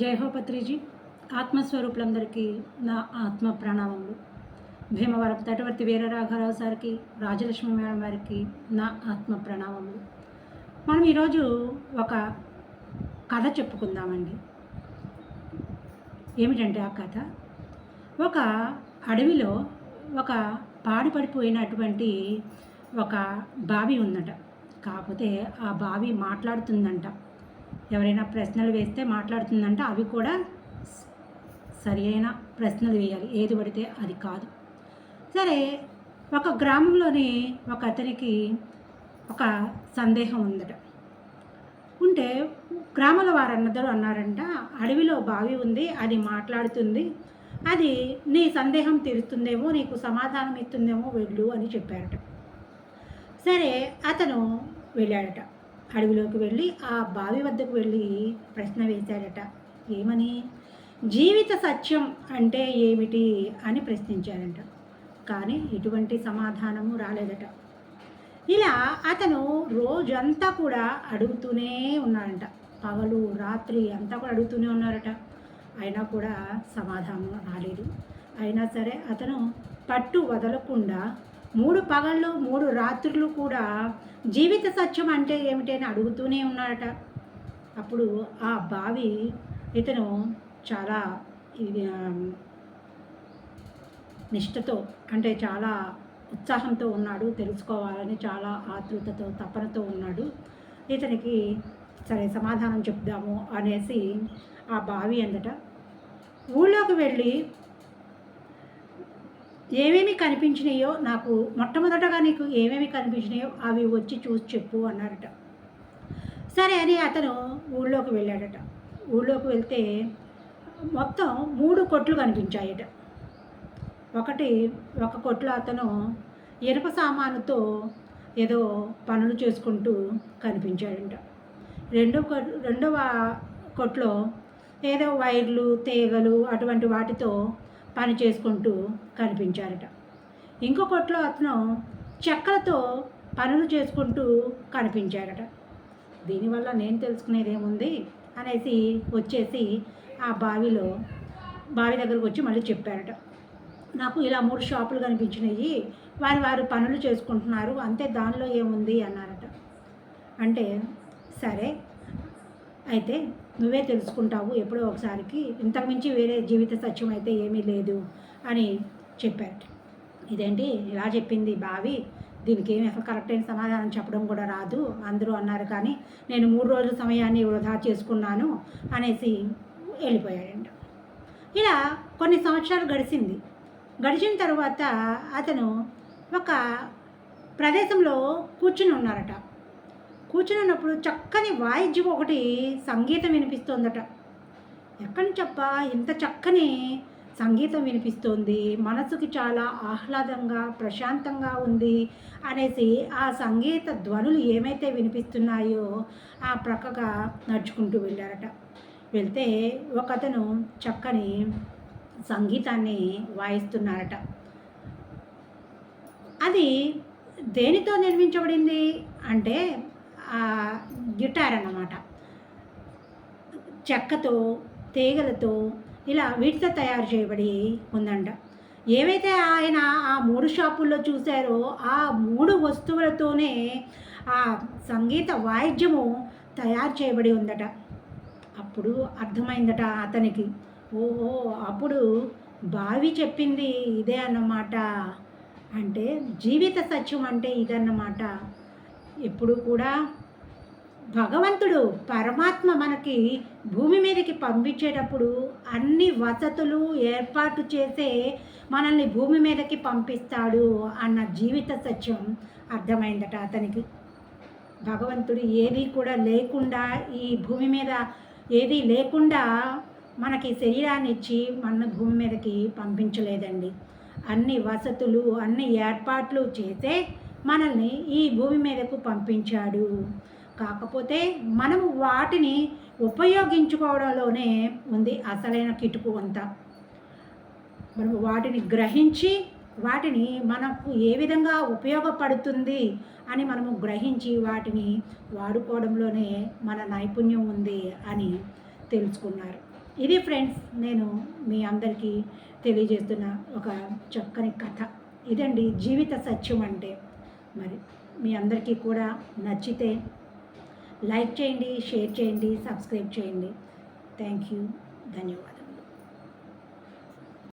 జై హో పత్రిజీ. ఆత్మస్వరూపులందరికీ నా ఆత్మ ప్రణామములు. భీమవరం తటవర్తి వీరరాఘవరావు సార్కి రాజలక్ష్మి మేడం వారికి నా ఆత్మ ప్రణామములు. మనం ఈరోజు ఒక కథ చెప్పుకుందామండి. ఏమిటంటే ఆ కథ? ఒక అడవిలో ఒక పాడుపడిపోయినటువంటి ఒక బావి ఉందట. కాకపోతే ఆ బావి మాట్లాడుతుందంట. ఎవరైనా ప్రశ్నలు వేస్తే మాట్లాడుతుందంటే అవి కూడా సరి అయిన ప్రశ్నలు వేయాలి. ఏది పడితే అది కాదు. సరే ఒక గ్రామంలోని ఒక అతనికి ఒక సందేహం ఉందట. ఉంటే గ్రామాల వారందరూ అన్నారంట అడవిలో బావి ఉంది అది మాట్లాడుతుంది అది నీ సందేహం తీరుస్తుందేమో నీకు సమాధానం ఇస్తుందేమో వెళ్ళు అని చెప్పారట. సరే అతను వెళ్ళాడట. అడవిలోకి వెళ్ళి ఆ బావి వద్దకు వెళ్ళి ప్రశ్న వేశాడట ఏమని? జీవిత సత్యం అంటే ఏమిటి అని ప్రశ్నించాడంట కానీ ఎటువంటి సమాధానము రాలేదట. ఇలా అతను రోజంతా కూడా అడుగుతూనే ఉన్నాడంట. పగలు రాత్రి అంతా కూడా అడుగుతూనే ఉన్నారట. అయినా కూడా సమాధానం రాలేదు. అయినా సరే అతను పట్టు వదలకుండా మూడు పగళ్ళు మూడు రాత్రులు కూడా జీవిత సత్యం అంటే ఏమిటని అడుగుతూనే ఉన్నాడట అప్పుడు ఆ బావి ఇతను చాలా నిష్ఠతో అంటే చాలా ఉత్సాహంతో ఉన్నాడు తెలుసుకోవాలని చాలా ఆతృతతో తపనతో ఉన్నాడు. ఇతనికి సరే సమాధానం చెప్దాము అనేసి ఆ బావి అందట ఊళ్ళోకి వెళ్ళి ఏమేమి కనిపించినాయో నాకు మొట్టమొదటగా నీకు ఏమేమి కనిపించినాయో అవి వచ్చి చూసి చెప్పు అన్నారట. సరే అని అతను ఊళ్ళోకి వెళ్ళాడట. ఊళ్ళోకి వెళ్తే మొత్తం మూడు కొట్లు కనిపించాయట. ఒకటి ఒక కొట్లో అతను ఇనుప సామానుతో ఏదో పనులు చేసుకుంటూ కనిపించాడంట. రెండో రెండవ కొట్లో ఏదో వైర్లు తీగలు అటువంటి వాటితో పని చేసుకుంటూ కనిపించారట. ఇంకొకట్లో అతను చెక్కలతో పనులు చేసుకుంటూ కనిపించారట. దీనివల్ల నేను తెలుసుకునేది ఏముంది అనేసి వచ్చేసి ఆ బావిలో బావి దగ్గరకు వచ్చి మళ్ళీ చెప్పారట. నాకు ఇలా మూడు షాపులు కనిపించినాయి వారి వారు పనులు చేసుకుంటున్నారు అంతే దానిలో ఏముంది అన్నారట. అంటే సరే అయితే నువ్వే తెలుసుకుంటావు ఎప్పుడో ఒకసారికి. ఇంతకుమించి వేరే జీవిత సత్యం అయితే ఏమీ లేదు అని చెప్పారు. ఇదేంటి? ఇలా చెప్పింది బావి. దీనికి ఏమి అసలు కరెక్ట్ అయిన సమాధానం చెప్పడం కూడా రాదు. అందరూ అన్నారు కానీ నేను మూడు రోజుల సమయాన్ని వృధా చేసుకున్నాను అనేసి వెళ్ళిపోయాడంట. ఇలా కొన్ని సంవత్సరాలు గడిచింది. గడిచిన తర్వాత అతను ఒక ప్రదేశంలో కూర్చుని ఉన్నారట. కూర్చున్నప్పుడు చక్కని వాయిద్యం ఒకటి సంగీతం వినిపిస్తోందట. ఎక్కడి చెప్ప ఇంత చక్కని సంగీతం వినిపిస్తోంది? మనసుకి చాలా ఆహ్లాదంగా ప్రశాంతంగా ఉంది అనేసి ఆ సంగీత ధ్వనులు ఏమైతే వినిపిస్తున్నాయో ఆ ప్రక్కగా నడుచుకుంటూ వెళ్ళారట. వెళ్తే ఒకతను చక్కని సంగీతాన్ని వాయిస్తున్నారట. అది దేనితో నిర్మించబడింది? అంటే గిటార్ అన్నమాట చెక్కతో తీగలతో ఇలా వీటితో తయారు చేయబడి ఉందంట. ఏవైతే ఆయన ఆ మూడు షాపుల్లో చూశారో ఆ మూడు వస్తువులతోనే ఆ సంగీత వాయిద్యము తయారు చేయబడి ఉందట. అప్పుడు అర్థమైందట అతనికి. ఓహో అప్పుడు బావి చెప్పింది ఇదే అన్నమాట. అంటే జీవిత సత్యం అంటే ఇదన్నమాట. ఎప్పుడు కూడా భగవంతుడు పరమాత్మ మనకి భూమి మీదకి పంపించేటప్పుడు అన్ని వసతులు ఏర్పాటు చేసే మనల్ని భూమి మీదకి పంపిస్తాడు అన్న జీవిత సత్యం అర్థమైందట అతనికి. భగవంతుడు ఏది కూడా లేకుండా ఈ భూమి మీద ఏది లేకుండా మనకి శరీరాన్ని ఇచ్చి మన భూమి మీదకి పంపించలేదండి. అన్ని వసతులు అన్ని ఏర్పాట్లు చేసే మనల్ని ఈ భూమి మీదకు పంపించాడు. కాకపోతే మనం వాటిని ఉపయోగించుకోవడంలోనే ఉంది అసలైన కిటుకు అంతా. మనం వాటిని గ్రహించి వాటిని మనకు ఏ విధంగా ఉపయోగపడుతుంది అని మనము గ్రహించి వాటిని వాడుకోవడంలోనే మన నైపుణ్యం ఉంది అని తెలుసుకున్నారు. ఇది ఫ్రెండ్స్ నేను మీ అందరికీ తెలియజేస్తున్న ఒక చక్కని కథ. ఇదండి జీవిత సత్యం అంటే. మరి మీ అందరికీ కూడా నచ్చితే లైక్ చేయండి షేర్ చేయండి సబ్స్క్రైబ్ చేయండి. Thank you. ధన్యవాదాలు.